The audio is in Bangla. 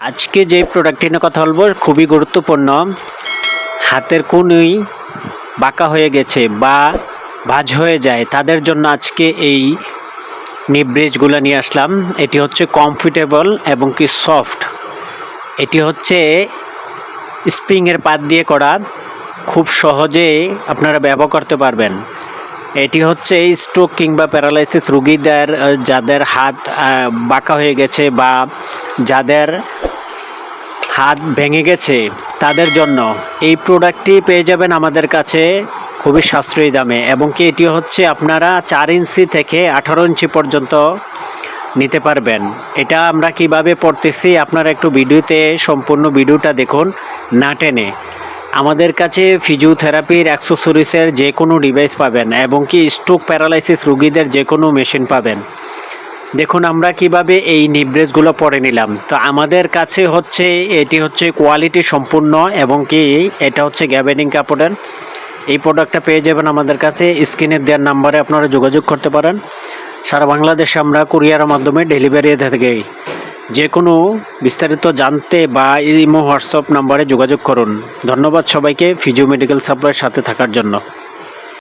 আজকে যে প্রোডাক্টটি নিয়ে কথা বলব, খুবই গুরুত্বপূর্ণ। হাতের কোনোই বাঁকা হয়ে গেছে বা ভাঁজ হয়ে যায়, তাদের জন্য আজকে এই নিব্রেজগুলো নিয়ে আসলাম। এটি হচ্ছে কমফোর্টেবল এবং কি সফট এটি হচ্ছে স্প্রিংয়ের পাত দিয়ে করা। খুব সহজে আপনারা ব্যবহার করতে পারবেন। এটি হচ্ছে স্ট্রোক কিংবা প্যারালাইসিস রুগীদের যাদের হাত বাঁকা হয়ে গেছে বা যাদের হাত ভেঙে গেছে তাদের জন্য এই প্রোডাক্টটি পেয়ে যাবেন আমাদের কাছে খুবই সাশ্রয়ী দামে এবং কি এটি হচ্ছে আপনারা চার ইঞ্চি থেকে আঠারো ইঞ্চি পর্যন্ত নিতে পারবেন। এটা আমরা কীভাবে পড়তেছি আপনারা একটু ভিডিওতে, সম্পূর্ণ ভিডিওটা দেখুন না টেনে। আমাদের কাছে ফিজিওথেরাপির অ্যাক্সেসরিজের যে কোনো ডিভাইস পাবেন এবং কি স্ট্রোক প্যারালাইসিস রুগীদের যে কোনো মেশিন পাবেন। দেখুন, আমরা কীভাবে এই নিব্রেসগুলো পরে নিলাম। তো আমাদের কাছে হচ্ছে, এটি হচ্ছে কোয়ালিটি সম্পূর্ণ এবং কি এটা হচ্ছে গ্যাবেনিং কাপড়ের। এই প্রোডাক্টটা পেয়ে যাবেন আমাদের কাছে। স্ক্রিনের দেওয়ার নাম্বারে আপনারা যোগাযোগ করতে পারেন। সারা বাংলাদেশে আমরা কুরিয়ারের মাধ্যমে ডেলিভারি দিয়ে থাকি। যে কোনো বিস্তারিত জানতে বা ইমো, হোয়াটসঅ্যাপ নাম্বারে যোগাযোগ করুন। ধন্যবাদ সবাইকে ফিজিও মেডিকেল সাপ্লাইয়ের সাথে থাকার জন্য।